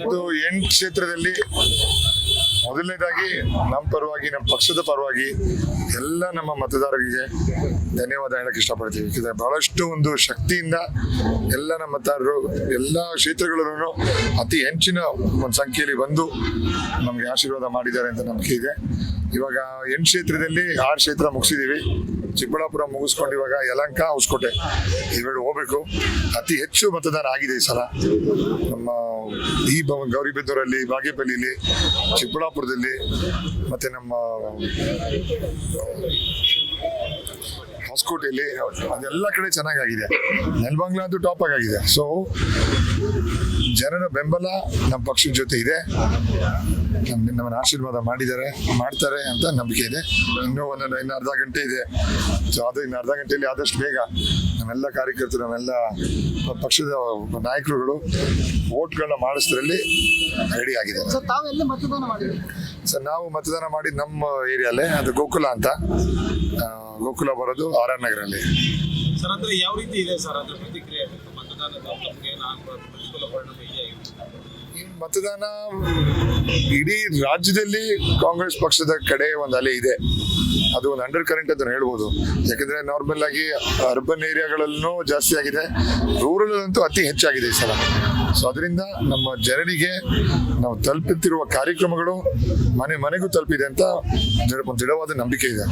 ಇದು ಎಂಟು ಕ್ಷೇತ್ರದಲ್ಲಿ ಮೊದಲನೇದಾಗಿ ನಮ್ಮ ಪರವಾಗಿ ನಮ್ಮ ಪಕ್ಷದ ಪರವಾಗಿ ಎಲ್ಲ ನಮ್ಮ ಮತದಾರರಿಗೆ ಧನ್ಯವಾದ ಹೇಳಕ್ ಇಷ್ಟಪಡ್ತೀವಿ. ಯಾಕಂದ್ರೆ ಬಹಳಷ್ಟು ಒಂದು ಶಕ್ತಿಯಿಂದ ಎಲ್ಲ ನಮ್ಮ ಮತದಾರರು, ಎಲ್ಲ ಕ್ಷೇತ್ರಗಳಲ್ಲೂ ಅತಿ ಹೆಚ್ಚಿನ ಒಂದು ಸಂಖ್ಯೆಯಲ್ಲಿ ಬಂದು ನಮಗೆ ಆಶೀರ್ವಾದ ಮಾಡಿದ್ದಾರೆ ಅಂತ ನಂಬಿಕೆ ಇದೆ. ಇವಾಗ ಎಂಟು ಕ್ಷೇತ್ರದಲ್ಲಿ ಆರು ಕ್ಷೇತ್ರ ಮುಗಿಸಿದೀವಿ ಚಿಕ್ಕಬಳ್ಳಾಪುರ ಮುಗಿಸ್ಕೊಂಡು ಇವಾಗ ಯಲಂಕ, ಹೊಸಕೋಟೆ ಇವೆರಡು ಹೋಗ್ಬೇಕು. ಅತಿ ಹೆಚ್ಚು ಮತದಾನ ಆಗಿದೆ ಈ ಸಲ. ನಮ್ಮ ಈ ಗೌರಿಬಿದೂರಲ್ಲಿ, ಬಾಗೇಪಲ್ಲಿಲಿ, ಚಿಕ್ಕಬಳ್ಳಾಪುರದಲ್ಲಿ, ಮತ್ತೆ ನಮ್ಮ ಹೊಸಕೋಟೆಯಲ್ಲಿ ಅದೆಲ್ಲ ಕಡೆ ಚೆನ್ನಾಗಾಗಿದೆ. ನೆಲಬಂಗ್ಲ ಅಂತೂ ಟಾಪ್ ಆಗಿದೆ ಸೊ ಜನರ ಬೆಂಬಲ ನಮ್ಮ ಪಕ್ಷದ ಜೊತೆ ಇದೆ. ನಮ್ಮನ್ನು ಆಶೀರ್ವಾದ ಮಾಡಿದ್ದಾರೆ, ಮಾಡ್ತಾರೆ ಅಂತ ನಂಬಿಕೆ ಇದೆ. ಇನ್ನೂ ಒಂದೊಂದು ಇನ್ನು ಅರ್ಧ ಗಂಟೆ ಇದೆ. ಸೊ ಅದು ಇನ್ನು ಅರ್ಧ ಗಂಟೆಯಲ್ಲಿ ಆದಷ್ಟು ಬೇಗ ನಮ್ಮೆಲ್ಲ ಕಾರ್ಯಕರ್ತರು, ನಮ್ಮೆಲ್ಲ ಪಕ್ಷದ ನಾಯಕರುಗಳು ವೋಟ್ಗಳನ್ನ ಮಾಡಿಸೋದ್ರಲ್ಲಿ ರೆಡಿ ಆಗಿದೆ ಸರ್ ತಾವು ಎಲ್ಲಿ ಮತದಾನ ಮಾಡಿದ್ರಿ? ಸರ್ ನಾವು ಮತದಾನ ಮಾಡಿ ನಮ್ಮ ಏರಿಯಲ್ಲೇ ಅದು ಗೋಕುಲ ಅಂತ. ಗೋಕುಲ ಬರೋದು ಆರ್ ಆರ್ ನಗರಲ್ಲಿ. ಸರ್ ಅಂದ್ರೆ ಯಾವ ರೀತಿ ಇದೆ ಸರ್ ಅದ್ರ ಪ್ರತಿಕ್ರಿಯೆ? ಮತದಾನದ ತಮಗೆ ನಾನು ಪ್ರತಿಕೂಲ ಪರಿಣಾಮ ಇದೆ. ಈ ಮತದಾನ ಇಡೀ ರಾಜ್ಯದಲ್ಲಿ ಕಾಂಗ್ರೆಸ್ ಪಕ್ಷದ ಕಡೆ ಒಂದು ಅಲೆ ಇದೆ. ಅದು ಒಂದು ಅಂಡರ್ ಕರೆಂಟ್ ಅಂತ ಹೇಳ್ಬೋದು. ಯಾಕಂದ್ರೆ ನಾರ್ಮಲ್ ಆಗಿ ಅರ್ಬನ್ ಏರಿಯಾಗಳಲ್ಲೂ ಜಾಸ್ತಿ ಆಗಿದೆ. ರೂರಲ್ ಅಂತೂ ಅತಿ ಹೆಚ್ಚಾಗಿದೆ ಈ ಸಲ. ಸೊ ಅದರಿಂದ ನಮ್ಮ ಜನರಿಗೆ ನಾವು ತಲುಪುತ್ತಿರುವ ಕಾರ್ಯಕ್ರಮಗಳು ಮನೆ ಮನೆಗೂ ತಲುಪಿದೆ ಅಂತ ಒಂದು ದೃಢವಾದ ನಂಬಿಕೆ ಇದೆ.